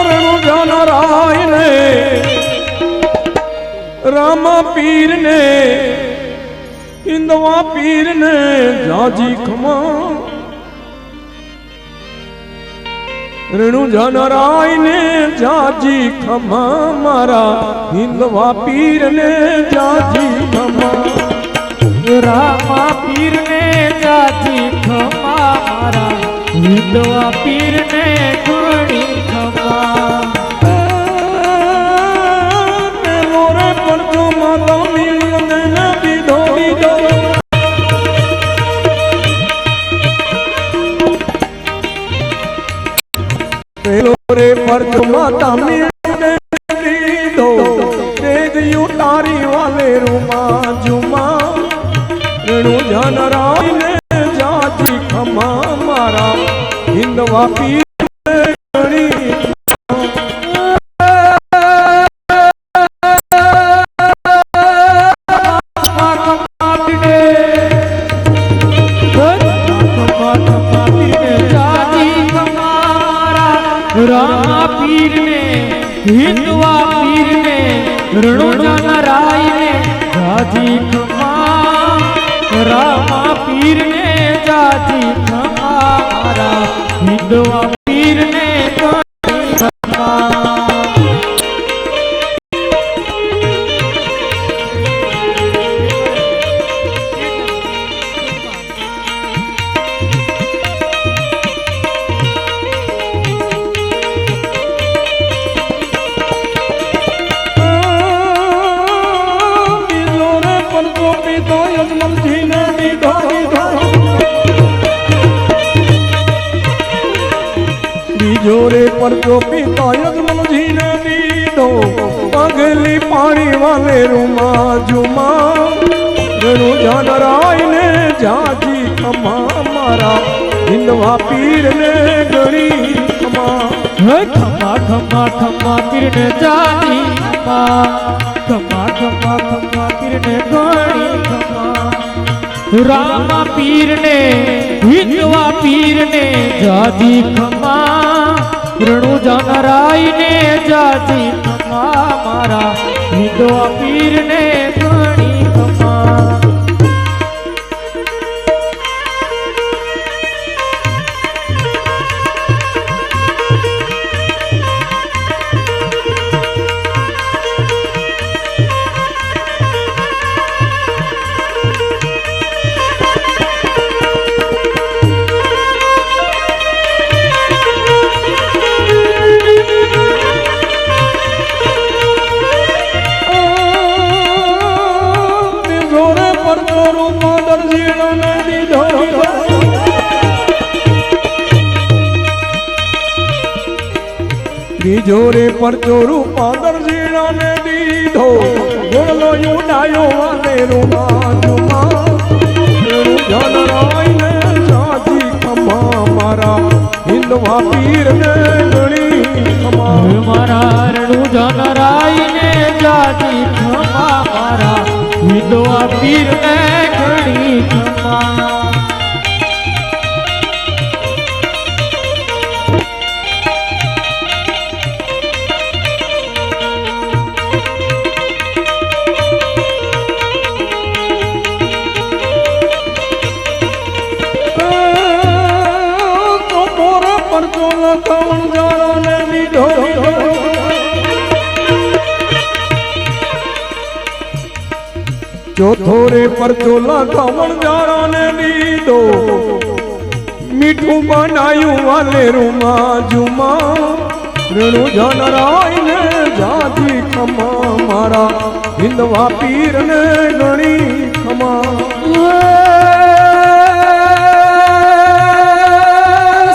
રણુજા નારાયણ રામ પીર ને ઇન્દવા પીર ને જાજી ખમા રણુજા જનરાય ને જાજી ખમા મારા હિન્દવા પીર ને જાજી ખમા રામા પીર ને જાજી ખમા મારા વિધવા પીર ને રે પડતો માતા મિલને દીધો તેજ તારી વાલે રૂમા જુમા. રેણુ જાનરાય ને જાજી ખમા મારા. હિંદવા પીર રામા પીર ને હિન્દવા પીર ને રણુજા નારાય ને જાજી ખમા, રામા પીર ને જાજી ખમા, મારા ને જાજી ખમા મારા હિંદવા પીર ને ગણી ખમા હે ખમા ખમા ખમા પીરને જાની ખમા ખમા ખમા ખમા પીરને ઘણી ખમા રામા પીરને હિન્દવા પીરને જાજી ખમા રણુ જાનરાયને જાજી ખમા મારા હિન્દવા પીરને ત્રીજો પર પરચો પાદર દર્જીણો ને દીધો. ગોળલો યુડાયો વાલે રૂમા જુમા જનરાય ને જાજી ખમા મારા. હિંદવા પીર ને ગણી ખમા. મારા રણુ જનરાયને જાતી ખમા મારા. વિધવા પીરને ચોથો રે પરચો કમણ જારાને ને દીધો મીઠું બનાયું વાલે રૂમા જુમા. રેણુ જનરાય ને જાજી ખમા. મારા હિંદવા પીર ને ગણી ખમા.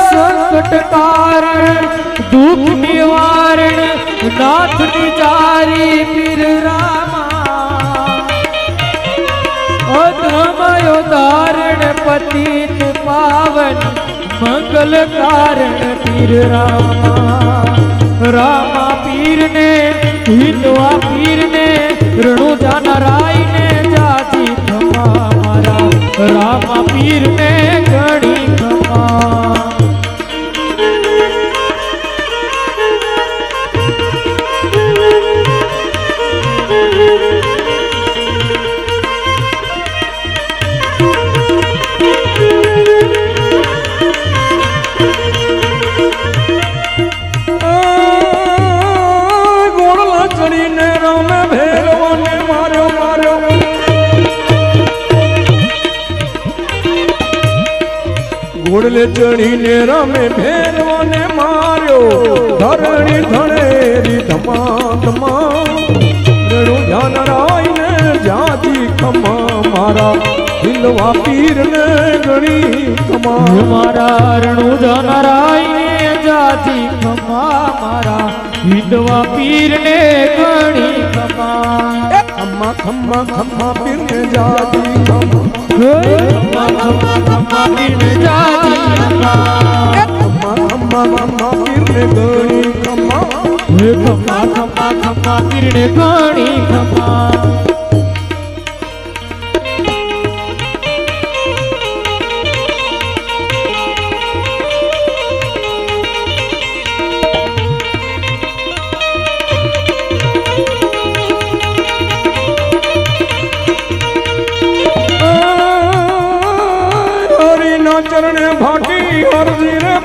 સંકટ કારણ દુઃખ નિવારણ નાથ નિજારી પીર પતિત પાવન મંગલ કારણ પીર રામા. રામા પીરને હિન્દવા પીરને રણુ જાનરાયને જાતી ખમા મારા. રામા પીરને ઘોડલે ચડીને રમે ભેરવાને માર્યો. ધરણી ધણેરી ધમા ધમા ધ્યાન રાઈને જાતિ ખમા મારા. હિંદવા પીરને ગણી કમા મારા રણુ જનરાય જાતિ કમા મારા. વિધવા પીરને ગણી કમા ખમ્મા ખમ્મા ખમ્મા પીરને જાતિ ખમા ખમ્મા ખમા ખમા પીરને જાતિ ખમા ખમ્મા ખમ્મા ખમ્મા પીરને ગણી ખમા હે? ખમા ખમ્મા ખમા પીરને ગણી ખમા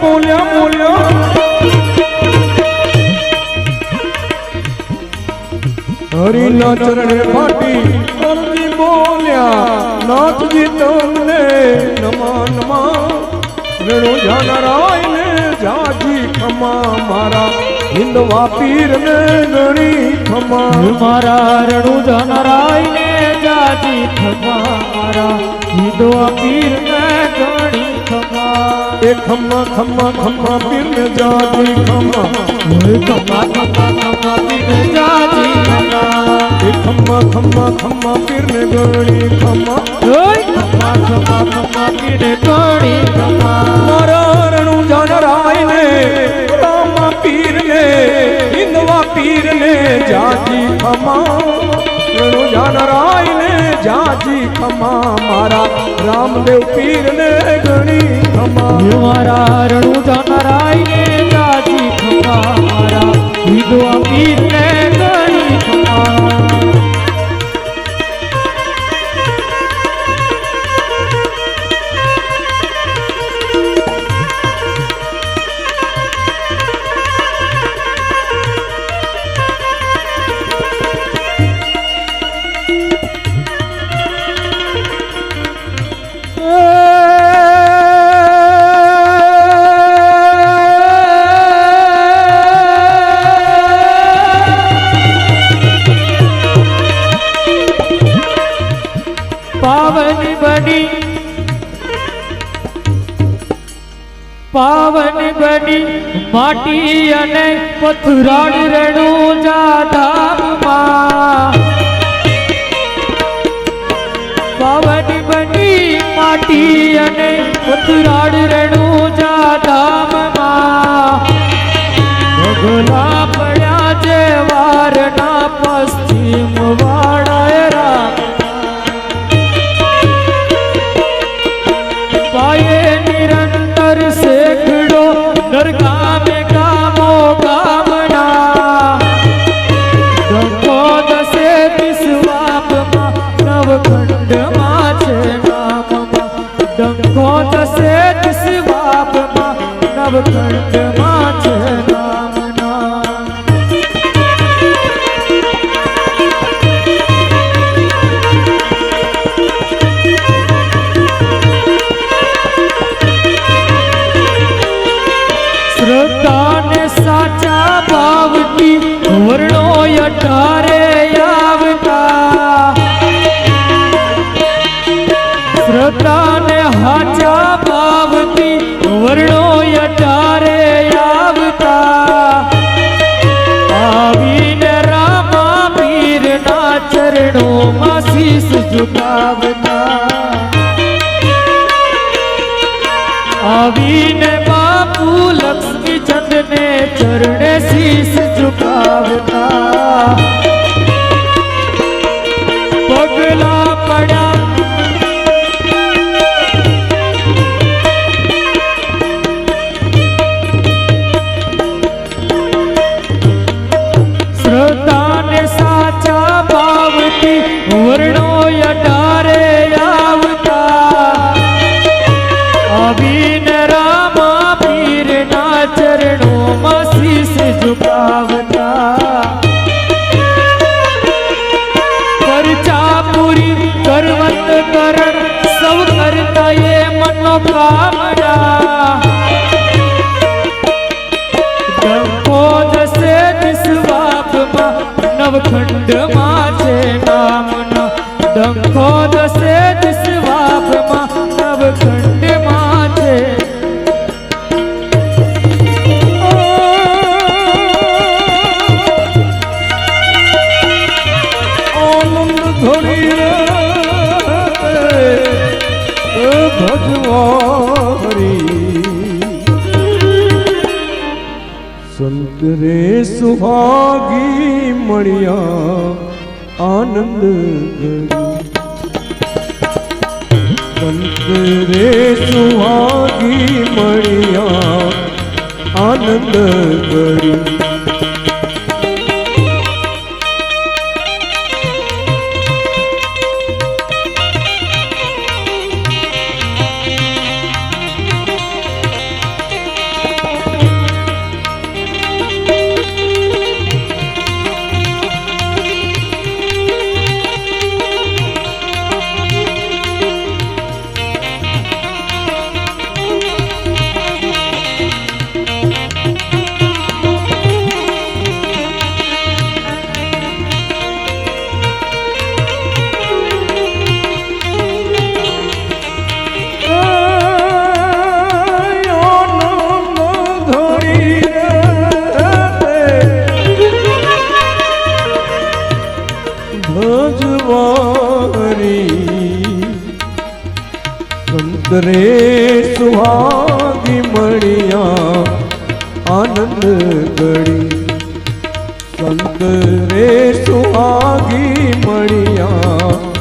બોલ્યા બોલ્યા. હરિના ચરણે ફાટી, અરજી બોલ્યા. નાથજી તમને નમા નમા. રેણુ જાનરાય ને જાજી ખમા મારા. હિંદવા પીરને ગણી ખમા. મારા રણુ જનરાયને જાજી ખમા મારા. વિધવા પીરને ગણી ખમા એ ખમ્મા ખમ્મા ખમ્મા પીરને જાજી ખમા હે ખમા ખમા ખમા પીરને જાતિ ખમા એ ખમ્મા ખમ્મા ખમ્મા પીરને ગણી ખમા ઓય ખમા ખમા ખમા પીરને ઘણી ખમા મારા રણુ જાનરાય ને રામા પીરને હિંદવા પીરને જાજી ખમા રણુ જાનરાય ને જાજી ખમા મારા. રામદેવ પીરને ગણી ખમા. મારા રણુ જનરાયને જાજી ખમા મારા. વિધવા પાવન બની માટી અને પથરાળ રેણું જાધામમાં પાવન બની માટી અને નવખંડમાં છે. ઝુકાવતા આવીને બાપુ લક્ષ્મીચંદ ને ચરણે શીશ ઝુકાવતા રે સુભાગી મળ્યા આનંદ સંત રે સુહાગી મળ્યા આનંદ ગરી રે સુહાગી મળ્યા આનંદ ગળી સંત રે સુહાગી મળ્યા